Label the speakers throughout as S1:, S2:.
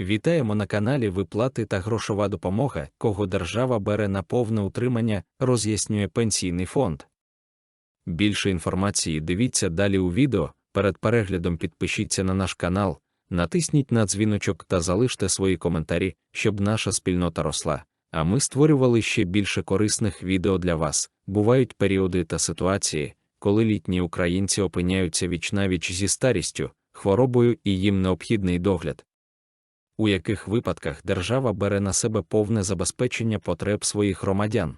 S1: Вітаємо на каналі Виплати та грошова допомога, кого держава бере на повне утримання, роз'яснює Пенсійний фонд. Більше інформації дивіться далі у відео. Перед переглядом підпишіться на наш канал, натисніть на дзвіночок та залиште свої коментарі, щоб наша спільнота росла. А ми створювали ще більше корисних відео для вас. Бувають періоди та ситуації, коли літні українці опиняються віч-навіч зі старістю, хворобою і їм необхідний догляд. У яких випадках держава бере на себе повне забезпечення потреб своїх громадян?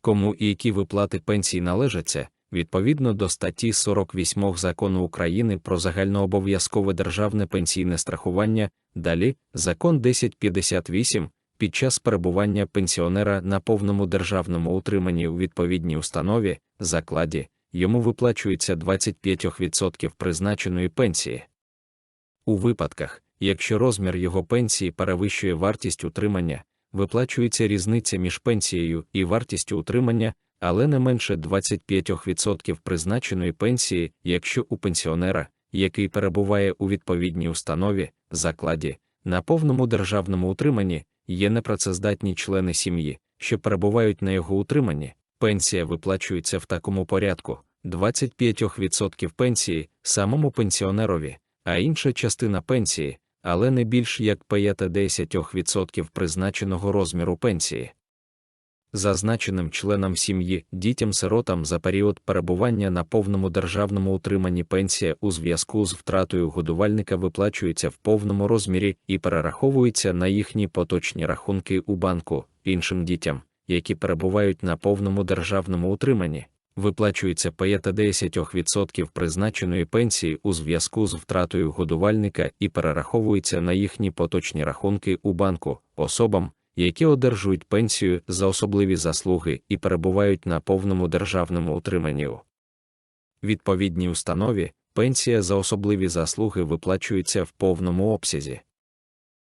S1: Кому і які виплати пенсій належаться, відповідно до статті 48 Закону України про загальнообов'язкове державне пенсійне страхування, далі закон 1058, під час перебування пенсіонера на повному державному утриманні у відповідній установі, закладі, йому виплачується 25% призначеної пенсії. У випадках, якщо розмір його пенсії перевищує вартість утримання, виплачується різниця між пенсією і вартістю утримання, але не менше 25% призначеної пенсії, якщо у пенсіонера, який перебуває у відповідній установі, закладі, на повному державному утриманні, є непрацездатні члени сім'ї, що перебувають на його утриманні, пенсія виплачується в такому порядку: 25% пенсії самому пенсіонерові, а інша частина пенсії, але не більш як 5-10% призначеного розміру пенсії. Зазначеним членам сім'ї, дітям-сиротам за період перебування на повному державному утриманні пенсія у зв'язку з втратою годувальника виплачується в повному розмірі і перераховується на їхні поточні рахунки у банку, іншим дітям, які перебувають на повному державному утриманні, виплачується 5-10% призначеної пенсії у зв'язку з втратою годувальника і перераховується на їхні поточні рахунки у банку особам, які одержують пенсію за особливі заслуги і перебувають на повному державному утриманні. Відповідній установі пенсія за особливі заслуги виплачується в повному обсязі.